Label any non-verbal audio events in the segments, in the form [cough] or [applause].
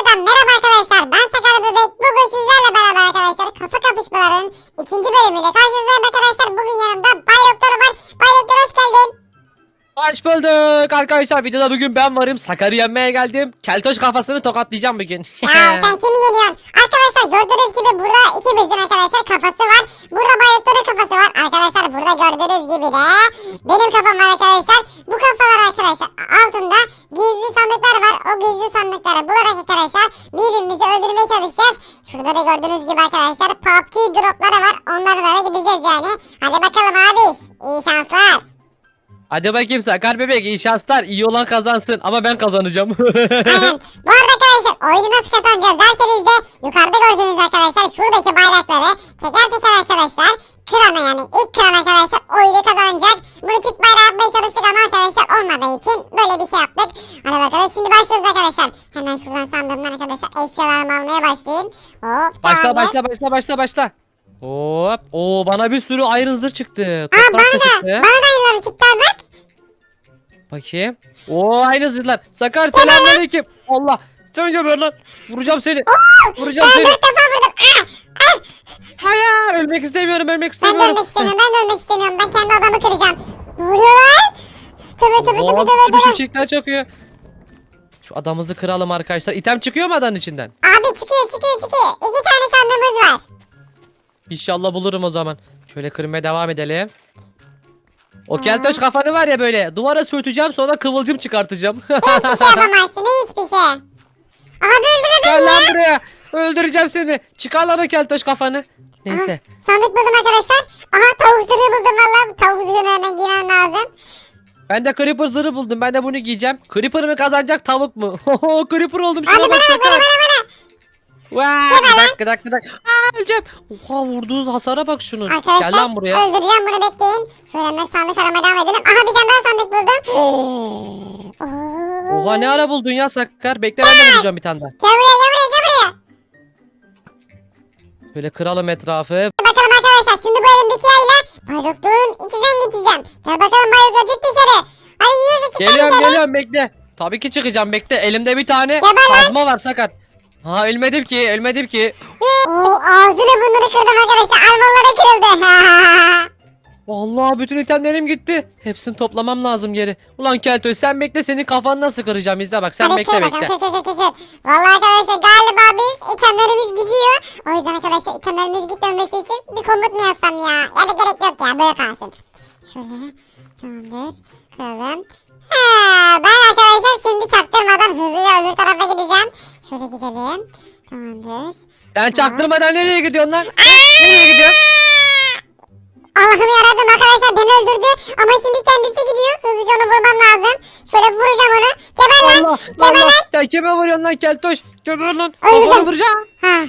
Tekrardan merhaba arkadaşlar. Ben Sakar Bebek. Bugün sizlerle beraber arkadaşlar kafa kapışmalarının ikinci bölümüyle karşınızdayım arkadaşlar. Bugün yanımda Bay Doktor var. Bay Doktor hoş geldin. Hoş bulduk arkadaşlar videoda bugün ben varım Sakar'ı yenmeye geldim Keltoş kafasını tokatlayacağım bugün Ya sen kimi yeniyorsun? Arkadaşlar gördüğünüz gibi burada ikimizin arkadaşlar kafası var. Burada Bay Doktor'un kafası var. Arkadaşlar burada gördüğünüz gibi de benim kafam var arkadaşlar. Bularak arkadaşlar birbirimizi öldürmeye çalışacağız. Şurada da gördüğünüz gibi arkadaşlar PUBG dropları var. Onlara da gideceğiz yani. Hadi bakalım abi. İyi şanslar. Hadi bakayım Sakar bebek iyi şanslar iyi olan kazansın ama ben kazanacağım [laughs] Aynen. Bu arada oyunu nasıl kazanacağız derseniz de yukarıda gördüğünüz arkadaşlar şuradaki bayrakları teker teker arkadaşlar kırana yani ilk kıran arkadaşlar oyunu kazanacak. Bunu tüp bayrağı yapmaya çalıştık ama arkadaşlar olmadığı için böyle bir şey yaptık. Hadi bakalım şimdi başlıyoruz arkadaşlar. Hemen şuradan sandığımdan arkadaşlar eşyalarımı almaya başlayayım. Hop Başla tamam. başla başla başla başla Hop Oo bana bir sürü ayrı zırh çıktı Aa Toprak bana da çıktı bana da yılları çıktı bak. Bakayım Oo aynı zırhlar Sakar selamünaleyküm Allah sen geber lan Vuracağım seni Vuracağım Ben seni dört defa vurdum. Ah, ah. Hayır ölmek istemiyorum ölmek Ben de istemiyorum ölmek istemiyorum ben de ölmek istemiyorum. Ben kendi adamı kıracağım. Ne oluyor lan? Tövbe tövbe tövbe Oo, tövbe bir tövbe. çiçekler çakıyor Şu adamımızı kıralım arkadaşlar İtem çıkıyor mu adanın içinden Abi çıkıyor çıkıyor çıkıyor. İki tane sandığımız var. İnşallah bulurum o zaman. Şöyle kırmaya devam edelim. O keltoş kafanı var ya böyle duvara sürteceğim sonra kıvılcım çıkartacağım. Hiçbir şey [laughs] yapamazsın hiçbir şey. Abi öldüre beni Gel ya. lan buraya. Öldüreceğim seni. Çıkar lan o keltoş kafanı. Neyse. Sandık buldum arkadaşlar. Aha tavuk zırhı buldum valla. Tavuk zırhını hemen giymem lazım. Ben de Creeper zırhı buldum. Ben de bunu giyeceğim. Creeper mı kazanacak tavuk mu? [laughs] Creeper oldum Abi şuna bana bak bana bana bana. Vay, bir dakika dakika dakika. Aa öleceğim. Oha vurduğu hasara bak şunun. Gel Arkadaşlar lan buraya. öldüreceğim bunu bekleyin. Şöyle hemen sandık aramaya devam edelim. Aha bir tane daha sandık buldum. Oo. Oha ne ara buldun ya sakar. Bekle ben de bulacağım bir tane daha. Gel buraya gel buraya gel buraya. Böyle kıralım etrafı. Bakalım arkadaşlar şimdi bu elimdeki yayla Bay Doktor'un içinden geçeceğim. Gel bakalım Bay Doktor çık dışarı. Hadi yiyorsa çık lan Geliyorum dışarı. geliyorum bekle. Tabii ki çıkacağım bekle. Elimde bir tane Geber lan. kazma var sakar. Ha ölmedim ki ölmedim ki. Oo, ağzını burnunu kırdım arkadaşlar. Armaları kırıldı. [laughs] Allah bütün itemlerim gitti. Hepsini toplamam lazım geri. Ulan Keltoş sen bekle senin kafanı nasıl kıracağım izle bak sen Hadi bekle kır bekle. bakalım, kır, kır, kır, kır. Vallahi arkadaşlar galiba biz itemlerimiz gidiyor. O yüzden arkadaşlar itemlerimiz gitmemesi için bir komut mu yazsam ya? Ya da gerek yok ya böyle kalsın. Şöyle tamamdır. Kıralım. Ha, ben arkadaşlar şimdi çaktırmadan hızlıca öbür tarafa gideceğim. Şöyle gidelim. Tamamdır. Ben çaktırmadan nereye gidiyorsun lan? Nereye gidiyorsun? Allah'ım yarabbim arkadaşlar beni öldürdü. Ama şimdi kendisi gidiyor. Hızlıca onu vurmam lazım. Şöyle vuracağım onu. Geber lan. Allah Geber Allah. lan. Ya kime vuruyorsun lan Keltoş? Geber lan. Öldüm. Kafanı vuracağım. Ha,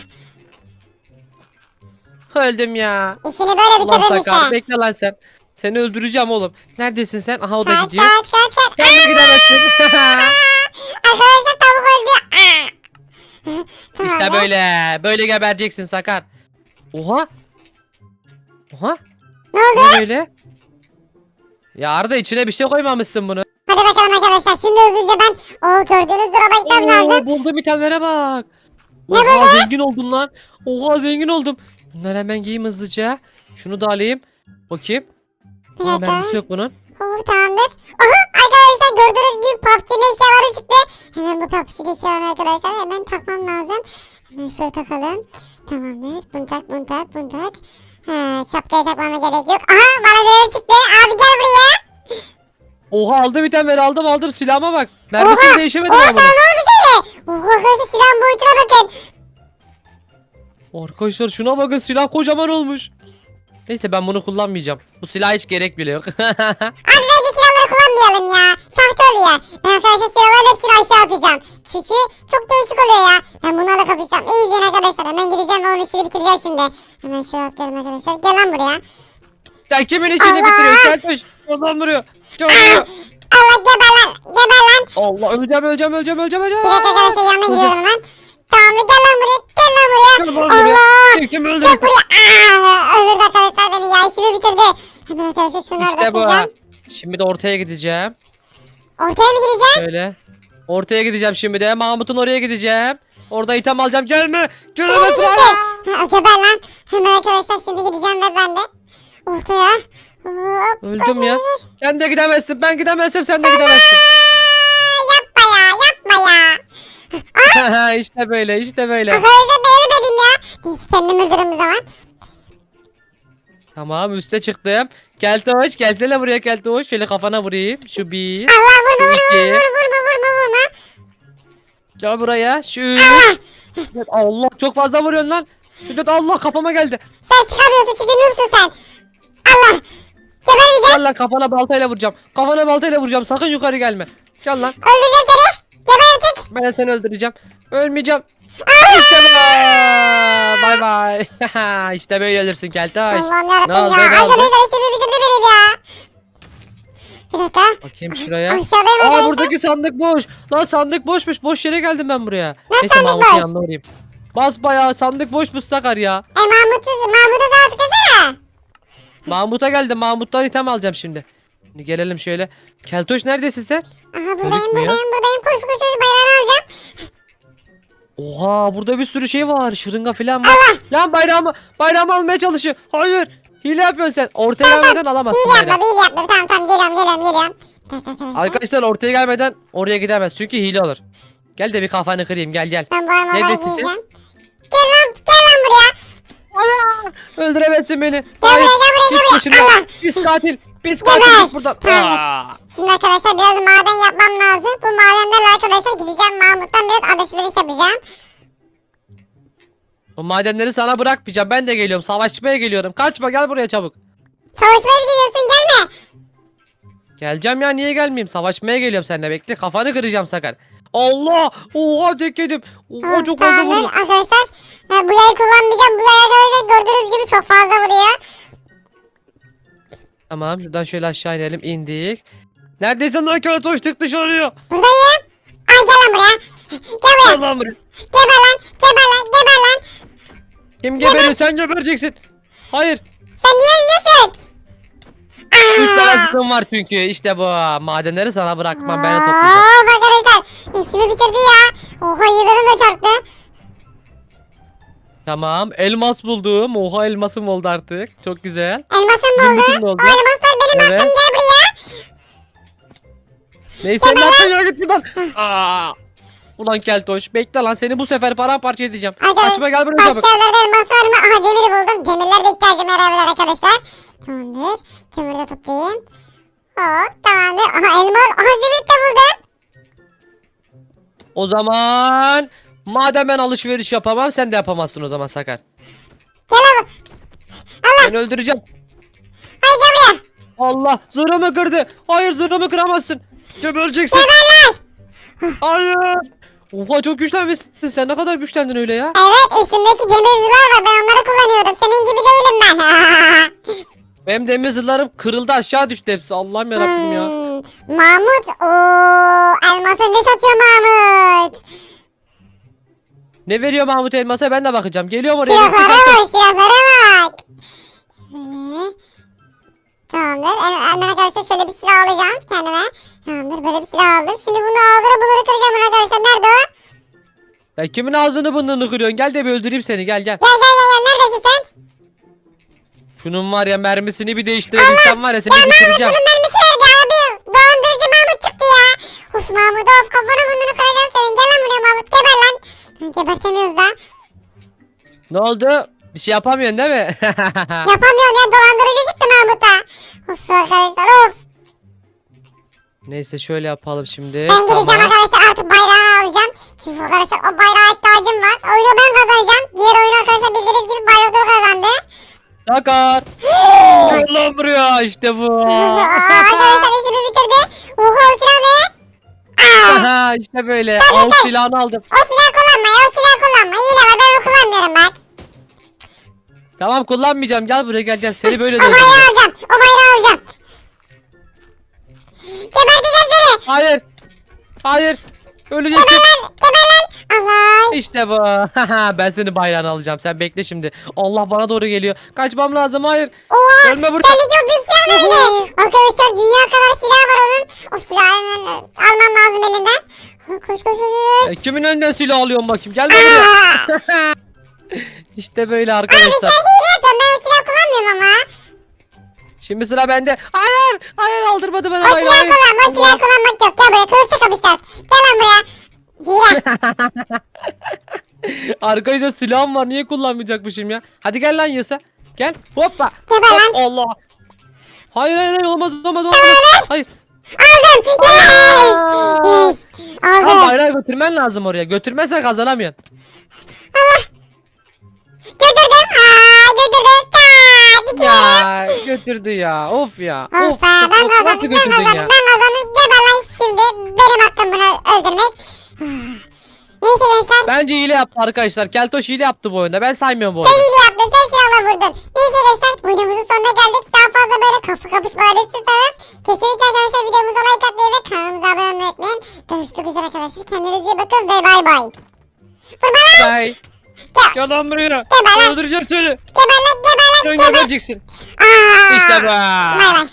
Öldüm ya. işini böyle Ulan bitiririm Sakar işte. bekle lan sen. Seni öldüreceğim oğlum. Neredesin sen? Aha o da Kaç gidiyor. kaç kaç kaç. Sen de gidemezsin. [laughs] Arkadaşlar tavuk öldü. [laughs] Aa. Tamam işte ya. böyle. Böyle gebereceksin Sakar. Oha. Oha. Ne oldu? Ne böyle? Ya Arda içine bir şey koymamışsın bunu. Hadi bakalım arkadaşlar. Şimdi hızlıca ben o gördüğünüz drop'a gitmem Oo, lazım. buldum itemlere bak. Ne Oha zengin oldum lan. Oha zengin oldum. Bunları hemen giyeyim hızlıca. Şunu da alayım. Bakayım. Bir Aa, dakika. mermisi yok bunun. Oh, tamamdır. Aha arkadaşlar gördüğünüz gibi PUBG'nin eşyaları çıktı. Hemen bu PUBG'nin eşyalarını arkadaşlar hemen takmam lazım. Hemen şöyle takalım. Tamamdır. Bunu tak bunu tak bunu tak. Ha, şapkayı takmama gerek yok. Aha bana çıktı. Abi gel buraya. Oha aldım itemleri aldım aldım silahıma bak. Mermisi Oha. değişemedim Oha ben sana bunun. ne olmuş öyle? Oha arkadaşlar silahın boyutuna bakın. Arkadaşlar şuna bakın silah kocaman olmuş. Neyse ben bunu kullanmayacağım. Bu silah hiç gerek bile yok. [laughs] Abi bence silahları kullanmayalım ya. Sahte oluyor. Ben arkadaşlar silahların hepsini aşağı atacağım. Çünkü çok değişik oluyor ya. Ben bunlarla kapışacağım. İyi izleyin arkadaşlar. Hemen gideceğim ve onun işini bitireceğim şimdi. Hemen şöyle atlayalım arkadaşlar. Gel lan buraya. Sen kimin işini Allah! bitiriyorsun? Keltoş. Oradan vuruyor. Gel buraya. Allah geber lan. Geber lan. Allah öleceğim öleceğim öleceğim öleceğim öleceğim. Bir dakika arkadaşlar yanına gidiyorum hemen. Tamamdır gel lan buraya. Buraya. Allah. Kim-? Çok buraya. Aa, öldürdü arkadaşlar beni ya. İşimi bitirdi. Hemen arkadaşlar şunları da İşte bu. atacağım. Şimdi de ortaya gideceğim. Ortaya mı gireceğim? Şöyle. Ortaya gideceğim şimdi de. Mahmut'un oraya gideceğim. Orada item alacağım. Gelme. Gelme. Buraya. Ha, Geber lan. Hemen arkadaşlar şimdi gideceğim ve ben de ortaya. Hop. Öldüm ya. koş, koş, koş. Sen de gidemezsin. Ben gidemezsem sen de gidemezsin. Aa, yapma ya yapma ya. [laughs] işte böyle işte böyle. Arkadaşlar kendimi öldürürüm o zaman. Tamam üste çıktım. Keltoş gelsene buraya Keltoş. Şöyle kafana vurayım. Şu bir. Allah vurma vurma iki. vurma vurma vurma vurma. Gel buraya. Şu üç. Allah. Çok fazla vuruyorsun lan. Şu dört. Allah kafama geldi. Sen çıkamıyorsun çünkü noobsun sen. Allah. Gebermeyeceğim. Gel lan kafana baltayla vuracağım. Kafana baltayla vuracağım. Sakın yukarı gelme. Gel lan. Öldüreceğim seni. Geber artık. Ben seni öldüreceğim. Ölmeyeceğim. İşte bu. Bay bay. [laughs] işte böyle ölürsün Keltoş. Allah'ım Ne yarabbim ya. ne? Arkadaşlar işimi bitirdi ya. Bir dakika. Bakayım şuraya. Aşağıdayım Aa arkadaşlar. buradaki sandık boş. Lan sandık boşmuş. Boş yere geldim ben buraya. Neyse sandık Mahmut'un boş? yanına uğrayayım. Bas bayağı sandık boş Mustakar ya. E Mahmut'u Mahmut'a sağ tıklasana. Mahmut'a geldim. Mahmut'tan item alacağım şimdi. Şimdi gelelim şöyle. Keltoş neredesin sen? Aha buradayım Gözükmüyor. buradayım buradayım. Koş koş koş bayrağını alacağım. Oha burada bir sürü şey var. Şırınga falan var. Lan bayrağımı, bayrağımı almaya çalışıyor. Hayır. Hile yapıyorsun sen. Ortaya gelmeden alamazsın Hile yapma hile yapma. Tamam tamam geliyorum geliyorum geliyorum. Arkadaşlar. Arkadaşlar ortaya gelmeden oraya gidemez. Çünkü hile olur. Gel de bir kafanı kırayım. Gel gel. Ben bu armaları Neredesin sen? giyeceğim. Gel lan gel lan buraya. Ana! Öldüremezsin beni. Gel buraya gel buraya Git gel buraya. başımdan. Allah. Pis katil. Katil git buradan. Aa! Şimdi arkadaşlar biraz maden yapmam lazım. Bu madenlerle arkadaşlar gideceğim Mahmut'tan biraz alışveriş yapacağım. O madenleri sana bırakmayacağım. Ben de geliyorum. Savaşmaya geliyorum. Kaçma gel buraya çabuk. Savaşmaya mı gidiyorsun gelme. Geleceğim ya niye gelmeyeyim? Savaşmaya geliyorum seninle bekle. Kafanı kıracağım Sakar. Allah! Oha tek yedim. Oha Ha, çok fazla tamamdır. vurdum. Arkadaşlar ha, bu yayı kullanmayacağım. Bu yay arkadaşlar gördüğünüz gibi çok fazla vuruyor. Tamam şuradan şöyle aşağı inelim. indik. Neredesin lan Keltoş çık dışarıya. Buradayım. Ay gel lan buraya. Gel buraya. Gel lan buraya. Geber lan. Geber lan. Geber lan. Kim geberiyor sen gebereceksin. Hayır. Sen niye ölüyorsun? Üç tane zıtım var çünkü. İşte bu. Madenleri sana bırakmam. Ben de toplayacağım. arkadaşlar Tamam. Elmas buldum. Oha elmasım oldu artık. Çok güzel. Elmasım Zümrütüm oldu? de oldu. O elmaslar benim Evet. hakkım gel buraya. Neyse ne yapıyorsun ya git buradan. Aa. Ulan Keltoş bekle lan seni bu sefer paramparça edeceğim. Arkadaşlar Kaçma gel buraya başka çabuk. yerlerde elmas var mı? Aha demiri buldum. Demirler de ihtiyacım var evler arkadaşlar. Tamamdır. Kömürü de toplayayım. Hop tamamdır. Aha elmas. Aha zümrüt de buldum. O zaman madem ben alışveriş yapamam sen de yapamazsın o zaman Sakar. Gel abi. Seni öldüreceğim. Hay gel buraya. Allah zırhımı kırdı. Hayır zırhımı kıramazsın. Gebereceksin. Geber lan. Hayır. Oha çok güçlenmişsin. Sen ne kadar güçlendin öyle ya. Evet üstümdeki demir zırhlar var. Ben onları kullanıyorum. Senin gibi değilim ben. [laughs] Benim demir zırhlarım kırıldı aşağı düştü hepsi. Allah'ım yarabbim ya. Hmm, Mahmut. ooo elması ne satıyor Mahmut? Ne veriyor Mahmut Elmas'a ben de bakacağım. Geliyorum oraya. Silahlara bak silahlara bak. Şöyle. Tamamdır. Hemen hemen arkadaşlar şöyle bir silah alacağım kendime. Tamamdır böyle bir silah aldım. Şimdi bunu ağzına bunları kıracağım arkadaşlar. Nerede o? Ya kimin ağzını burnunu kırıyorsun? Gel de bir öldüreyim seni gel gel. Gel gel gel gel. Neredesin sen? Şunun var ya mermisini bir değiştirebilsem var ya seni Ya Mahmut bitireceğim. bunun mermisi nerede abi? Dolandırıcı Mahmut çıktı ya. Of Mahmut of kafanı burnunu kıracağım senin. Gel lan buraya Mahmut geber lan. Gebertemiyoruz da. Ne oldu? Bir şey yapamıyorsun değil mi? [laughs] Yapamıyorum ya dolandırıcı çıktı Mahmut'a. Of arkadaşlar of. Neyse şöyle yapalım şimdi. Ben gideceğim Tamam. arkadaşlar artık bayrağını alacağım. Çünkü arkadaşlar o bayrağa ihtiyacım var. Oyunu ben kazanacağım. Diğer oyunu arkadaşlar bildiğiniz gibi bayrakları kazandı. Sakar. Gel [gasps] lan buraya işte bu. [laughs] Arkadaşlar işimi bitirdi. Oha o silah ne? Aa, [laughs] Aha işte böyle. Tabii. silahını aldım. o silah bak. Tamam kullanmayacağım. Gel buraya gel gel. Seni böyle [laughs] O döveceğim. bayrağı alacağım. O bayrağı alacağım. Geberteceğim seni. Hayır. Hayır. Öleceksin. Geber lan. Geber lan. Allah İşte bu. [laughs] ben seni bayrağına alacağım. Sen bekle şimdi. Allah bana doğru geliyor. Kaçmam lazım. Hayır. Oha. Ölme burada. Sende çok büyük silah var. Arkadaşlar dünya kadar silah var onun. O silahı hemen almam lazım elinden. Koş koş koş koş. E, Kimin önünden silah alıyorum bakayım. Gel buraya. Aa. [laughs] işte böyle Abi sen arkadaşlar. hile yapıyorsun ben o silah kullanmıyorum ama. Şimdi sıra bende. Hayır. Hayır aldırmadı bana. O Hayır, silah hayır. kullanma o silah Allah. kullanmak yok. Gel buraya kılıçla kapışacağız. Gel lan buraya. Hile. [laughs] Arkadaşlar silahım var. Niye kullanmayacakmışım ya? Hadi gel lan Yasa. Gel. Hoppa. Geber Hop, lan. Allah. Hayır hayır hayır olmaz olmaz olmaz. Hayır. Aldım. Yes. Yes. Ama Aldım. bayrağı götürmen lazım oraya. Götürmezsen kazanamıyorsun. Götürdüm. Dikiyorum. Ya götürdü ya. Of ya. Of Of. be ben Nasıl kazandım ben götürdün kazandım ya? ben kazandım. Geber lan şimdi. Benim hakkım bunu öldürmek. Neyse gençler. Bence hile yaptı arkadaşlar. Keltoş hile yaptı bu oyunda. Ben saymıyorum bu Sen oyunu. hile yaptın sen silahla vurdun. Neyse gençler videomuzun sonuna geldik. Daha fazla böyle kafa kapışmaları istiyorsanız kesinlikle arkadaşlar videomuza like atmayı ve kanalımıza abone olmayı unutmayın. Görüşmek üzere arkadaşlar. Kendinize iyi bakın ve bay bay. Vurma lan. Ay. Gel. Gel lan buraya. Geber lan. Öldüreceğim seni. Geber lan gebereceksin. Aa. İşte bu. Bay bay.